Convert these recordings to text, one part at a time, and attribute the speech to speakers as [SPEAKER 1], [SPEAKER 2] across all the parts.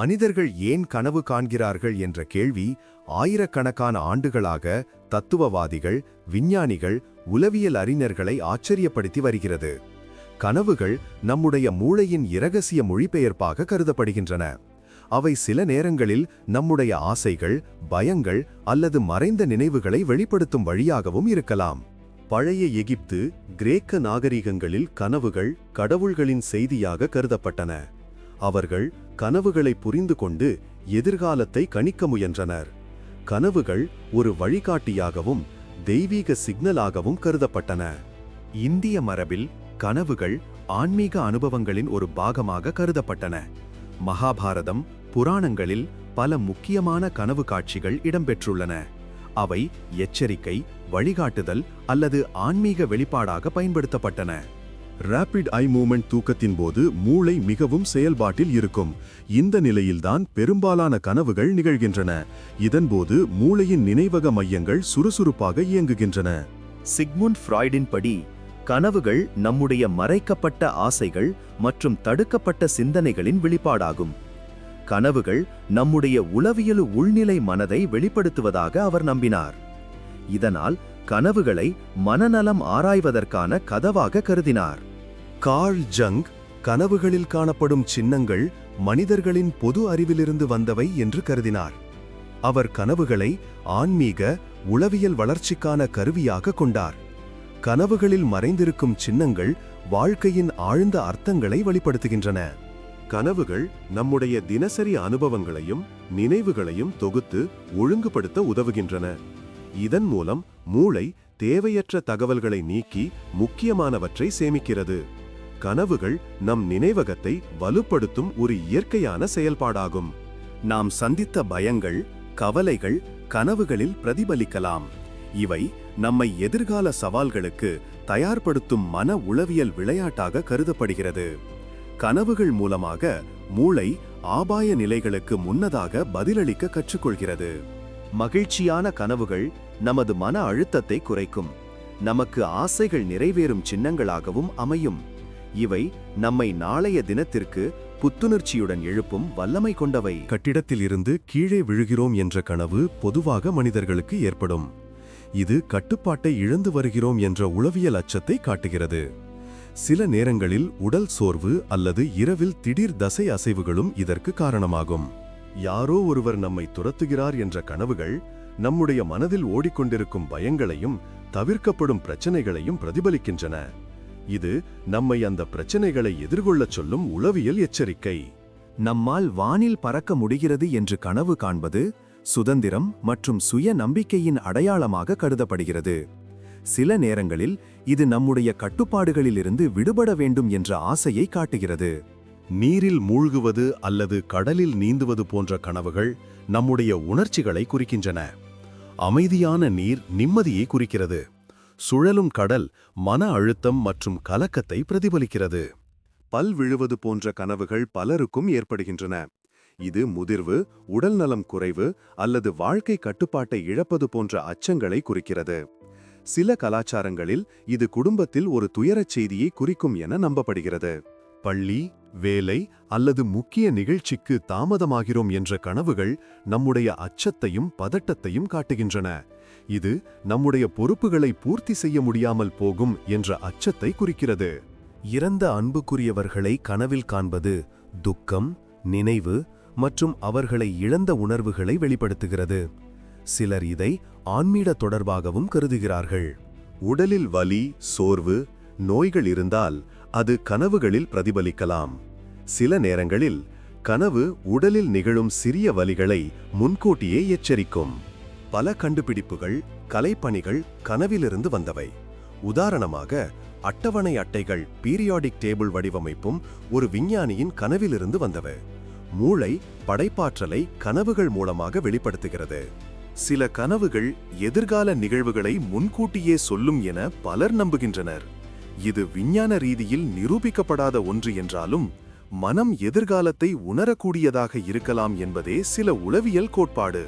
[SPEAKER 1] மனிதர்கள் ஏன் கனவு காண்கிறார்கள் என்ற கேள்வி ஆயிரக்கணக்கான ஆண்டுகளாக தத்துவவாதிகள் விஞ்ஞானிகள் உளவியல் அறிஞர்களை ஆச்சரியப்படுத்தி வருகிறது. கனவுகள் நம்முடைய மூளையின் இரகசிய மொழிபெயர்ப்பாக கருதப்படுகின்றன. அவை சில நேரங்களில் நம்முடைய ஆசைகள் பயங்கள் அல்லது மறைந்த நினைவுகளை வெளிப்படுத்தும் வழியாகவும் இருக்கலாம். பழைய எகிப்து கிரேக்க நாகரிகங்களில் கனவுகள் கடவுள்களின் செய்தியாக கருதப்பட்டன. அவர்கள் கனவுகளை புரிந்து கொண்டு எதிர்காலத்தை கணிக்க முயன்றனர். கனவுகள் ஒரு வழிகாட்டியாகவும் தெய்வீக சிக்னலாகவும் கருதப்பட்டன. இந்திய மரபில் கனவுகள் ஆன்மீக அனுபவங்களின் ஒரு பாகமாக கருதப்பட்டன. மகாபாரதம் புராணங்களில் பல முக்கியமான கனவு காட்சிகள் இடம்பெற்றுள்ளன. அவை எச்சரிக்கை வழிகாட்டுதல் அல்லது ஆன்மீக வெளிப்பாடாக பயன்படுத்தப்பட்டன. ரேபிட் ஐ மூமெண்ட் தூக்கத்தின் போது மூளை மிகவும் செயல்பாட்டில் இருக்கும். இந்த நிலையில்தான் பெரும்பாலான கனவுகள் நிகழ்கின்றன. இதன்போது மூளையின் நினைவக மையங்கள் சுறுசுறுப்பாக இயங்குகின்றன.
[SPEAKER 2] சிக்முண்ட் ஃப்ராய்டின் படி கனவுகள் நம்முடைய மறைக்கப்பட்ட ஆசைகள் மற்றும் தடுக்கப்பட்ட சிந்தனைகளின் வெளிப்பாடாகும். கனவுகள் நம்முடைய உளவியலு உள்நிலை மனதை வெளிப்படுத்துவதாக அவர் நம்பினார். இதனால் கனவுகளை மனநலம் ஆராய்வதற்கான கதவாக கருதினார்.
[SPEAKER 1] கார்ல் ஜங் கனவுகளில் காணப்படும் சின்னங்கள் மனிதர்களின் பொது அறிவிலிருந்து வந்தவை என்று கருதினார். அவர் கனவுகளை ஆன்மீக உளவியல் வளர்ச்சிக்கான கருவியாக கொண்டார். கனவுகளில் மறைந்திருக்கும் சின்னங்கள் வாழ்க்கையின் ஆழ்ந்த அர்த்தங்களை வெளிப்படுத்துகின்றன. கனவுகள் நம்முடைய தினசரி அனுபவங்களையும் நினைவுகளையும் தொகுத்து ஒழுங்குபடுத்த உதவுகின்றன. இதன் மூலம் மூளை தேவையற்ற தகவல்களை நீக்கி முக்கியமானவற்றை சேமிக்கிறது. கனவுகள் நம் நினைவகத்தை வலுப்படுத்தும் ஒரு இயற்கையான செயல்பாடாகும். நாம் சந்தித்த பயங்கள் கவலைகள் கனவுகளில் பிரதிபலிக்கலாம். இவை நம்மை எதிர்கால சவால்களுக்கு தயார்படுத்தும் மன உளவியல் விளையாட்டாக கருதப்படுகிறது. கனவுகள் மூலமாக மூளை ஆபாய நிலைகளுக்கு முன்னதாக பதிலளிக்க கற்றுக்கொள்கிறது. மகிழ்ச்சியான கனவுகள் நமது மன அழுத்தத்தை குறைக்கும். நமக்கு ஆசைகள் நிறைவேறும் சின்னங்களாகவும் அமையும். இவை நம்மை நாளைய தினத்திற்கு புத்துணர்ச்சியுடன் எழுப்பும் வல்லமை கொண்டவை. கட்டிடத்தில் இருந்து கீழே விழுகிறோம் என்ற கனவு பொதுவாக மனிதர்களுக்கு ஏற்படும். இது கட்டுப்பாட்டை இழந்து வருகிறோம் என்ற உளவியல் அச்சத்தை காட்டுகிறது. சில நேரங்களில் உடல் சோர்வு அல்லது இரவில் திடீர் தசை அசைவுகளும் இதற்கு காரணமாகும். யாரோ ஒருவர் நம்மை துரத்துகிறார் என்ற கனவுகள் நம்முடைய மனதில் ஓடிக்கொண்டிருக்கும் பயங்களையும் தவிர்க்கப்படும் பிரச்சனைகளையும் பிரதிபலிக்கின்றன. இது நம்மை அந்த பிரச்சனைகளை எதிர்கொள்ளச் சொல்லும் உளவியல் எச்சரிக்கை. நம்மால் வானில் பறக்க முடிகிறது என்று கனவு காண்பது சுதந்திரம் மற்றும் சுய நம்பிக்கையின் அடையாளமாக கருதப்படுகிறது. சில நேரங்களில் இது நம்முடைய கட்டுப்பாடுகளிலிருந்து விடுபட வேண்டும் என்ற ஆசையை காட்டுகிறது. நீரில் மூழ்குவது அல்லது கடலில் நீந்துவது போன்ற கனவுகள் நம்முடைய உணர்ச்சிகளை குறிக்கின்றன. அமைதியான நீர் நிம்மதியை குறிக்கிறது. சுழலும் கடல் மன அழுத்தம் மற்றும் கலக்கத்தை பிரதிபலிக்கிறது. பல் விழுவது போன்ற கனவுகள் பலருக்கும் ஏற்படுகின்றன. இது முதிர்வு உடல்நலம் குறைவு அல்லது வாழ்க்கை கட்டுப்பாட்டை இழப்பது போன்ற அச்சங்களை குறிக்கிறது. சில கலாச்சாரங்களில் இது குடும்பத்தில் ஒரு துயரச் செய்தியை குறிக்கும் என நம்பப்படுகிறது. பள்ளி வேலை அல்லது முக்கிய நிகழ்ச்சிக்கு தாமதமாகிறோம் என்ற கனவுகள் நம்முடைய அச்சத்தையும் பதட்டத்தையும் காட்டுகின்றன. இது நம்முடைய பொறுப்புகளை பூர்த்தி செய்ய முடியாமல் போகும் என்ற அச்சத்தை குறிக்கிறது. இறந்த அன்புக்குரியவர்களை கனவில் காண்பது துக்கம் நினைவு மற்றும் அவர்களை இழந்த உணர்வுகளை வெளிப்படுத்துகிறது. சிலர் இதை ஆன்மீக தொடர்பாகவும் கருதுகிறார்கள். உடலில் வலி சோர்வு நோய்கள் இருந்தால் அது கனவுகளில் பிரதிபலிக்கலாம். சில நேரங்களில் கனவு உடலில் நிகழும் சிறிய வலிகளை முன்கூட்டியே எச்சரிக்கும். பல கண்டுபிடிப்புகள் கலைப்பணிகள் கனவிலிருந்து வந்தவை. உதாரணமாக அட்டவணை அட்டைகள் பீரியாடிக் டேபிள் வடிவமைப்பும் ஒரு விஞ்ஞானியின் கனவிலிருந்து வந்தவை. மூளை படைப்பாற்றலை கனவுகள் மூலமாக வெளிப்படுத்துகிறது. சில கனவுகள் எதிர்கால நிகழ்வுகளை முன்கூட்டியே சொல்லும் என பலர் நம்புகின்றனர். இது விஞ்ஞான ரீதியில் நிரூபிக்கப்படாத ஒன்று என்றாலும் மனம் எதிர்காலத்தை உணரக்கூடியதாக இருக்கலாம் என்பதே சில உளவியல் கோட்பாடு.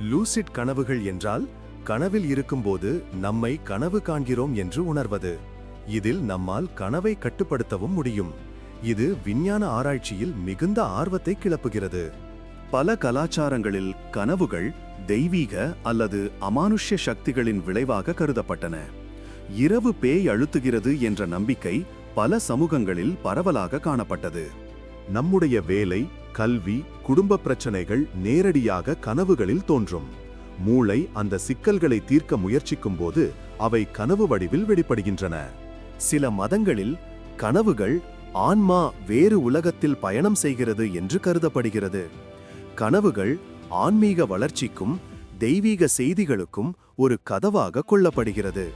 [SPEAKER 1] லூசிட் கனவுகள் என்றால் கனவில் இருக்கும்போது நம்மை கனவு காண்கிறோம் என்று உணர்வது. இதில் நம்மால் கனவை கட்டுப்படுத்தவும் முடியும். இது விஞ்ஞான ஆராய்ச்சியில் மிகுந்த ஆர்வத்தை கிளப்புகிறது.
[SPEAKER 2] பல கலாச்சாரங்களில் கனவுகள் தெய்வீக அல்லது அமானுஷ்ய சக்திகளின் விளைவாக கருதப்பட்டன. இரவு பேய் அழுத்துகிறது என்ற நம்பிக்கை பல சமூகங்களில் பரவலாக காணப்பட்டது.
[SPEAKER 1] நம்முடைய வேலை கல்வி குடும்ப பிரச்சனைகள் நேரடியாக கனவுகளில் தோன்றும். மூளை அந்த சிக்கல்களை தீர்க்க முயற்சிக்கும்போது அவை கனவு வடிவில் வெளிப்படுகின்றன.
[SPEAKER 2] சில மதங்களில் கனவுகள் ஆன்மா வேறு உலகத்தில் பயணம் செய்கிறது என்று கருதப்படுகிறது. கனவுகள் ஆன்மீக வளர்ச்சிக்கும் தெய்வீக செய்திகளுக்கும் ஒரு கதவாக கொள்ளப்படுகிறது.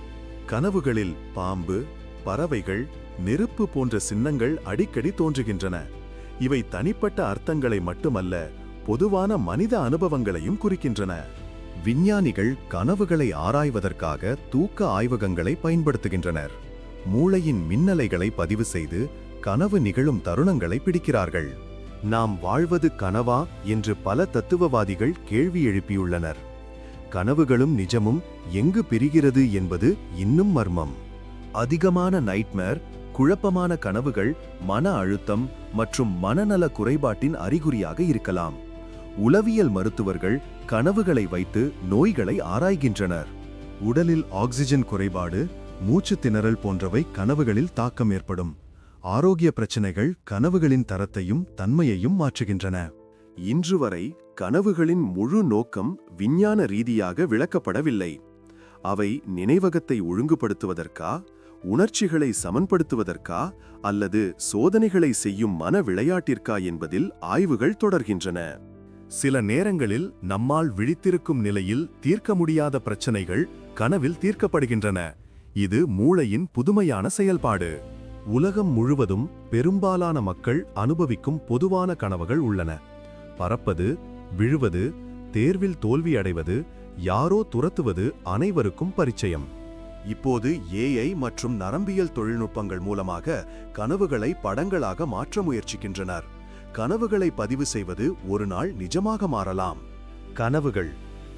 [SPEAKER 1] கனவுகளில் பாம்பு பறவைகள் நெருப்பு போன்ற சின்னங்கள் அடிக்கடி தோன்றுகின்றன. இவை தனிப்பட்ட அர்த்தங்களை மட்டுமல்ல பொதுவான மனித அனுபவங்களையும் குறிக்கின்றன. விஞ்ஞானிகள் கனவுகளை ஆராய்வதற்காக தூக்க ஆய்வகங்களை பயன்படுத்துகின்றனர். மூளையின் மின்னலைகளை பதிவு செய்து கனவு நிகழும் தருணங்களை பிடிக்கிறார்கள். நாம் வாழ்வது கனவா என்று பல தத்துவவாதிகள் கேள்வி எழுப்பியுள்ளனர். கனவுகளும் நிஜமும் எங்கு பிரிகிறது என்பது இன்னும் மர்மம்.
[SPEAKER 2] அதிகமான நைட்மேர் குழப்பமான கனவுகள் மன அழுத்தம் மற்றும் மனநல குறைபாட்டின் அறிகுறியாக இருக்கலாம். உளவியல் மருத்துவர்கள் கனவுகளை வைத்து நோய்களை ஆராய்கின்றனர்.
[SPEAKER 1] உடலில் ஆக்சிஜன் குறைபாடு மூச்சு திணறல் போன்றவை கனவுகளில் தாக்கம் ஏற்படும். ஆரோக்கிய பிரச்சனைகள் கனவுகளின் தரத்தையும் தன்மையையும் மாற்றுகின்றன.
[SPEAKER 2] இன்று வரை கனவுகளின் முழு நோக்கம் விஞ்ஞான ரீதியாக விளக்கப்படவில்லை. அவை நினைவகத்தை ஒழுங்குபடுத்துவதற்கா உணர்ச்சிகளை சமன்படுத்துவதற்கா அல்லது சோதனைகளை செய்யும் மன விளையாட்டிற்கா என்பதில் ஆய்வுகள் தொடர்கின்றன.
[SPEAKER 1] சில நேரங்களில் நம்மால் விழித்திருக்கும் நிலையில் தீர்க்க முடியாத பிரச்சனைகள் கனவில் தீர்க்கப்படுகின்றன. இது மூளையின் புதுமையான செயல்பாடு. உலகம் முழுவதும் பெரும்பாலான மக்கள் அனுபவிக்கும் பொதுவான கனவுகள் உள்ளன. பறப்பது விழுவது தேர்வில் தோல்வியடைவது யாரோ துரத்துவது அனைவருக்கும் பரிச்சயம். இப்போது ஏஐ மற்றும் நரம்பியல் தொழில்நுட்பங்கள் மூலமாக கனவுகளை படங்களாக மாற்ற முயற்சிக்கின்றனர். கனவுகளை பதிவு செய்வது ஒரு நாள் நிஜமாக மாறலாம். கனவுகள்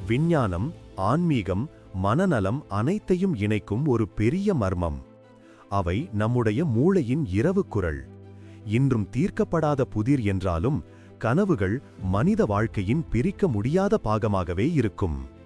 [SPEAKER 1] விஞ்ஞானம் ஆன்மீகம் மனநலம் அனைத்தையும் இணைக்கும் ஒரு பெரிய மர்மம். அவை நம்முடைய மூளையின் இரவு குரல். இன்றும் தீர்க்கப்படாத புதிர் என்றாலும் கனவுகள் மனித வாழ்க்கையின் பிரிக்க முடியாத பாகமாகவே இருக்கும்.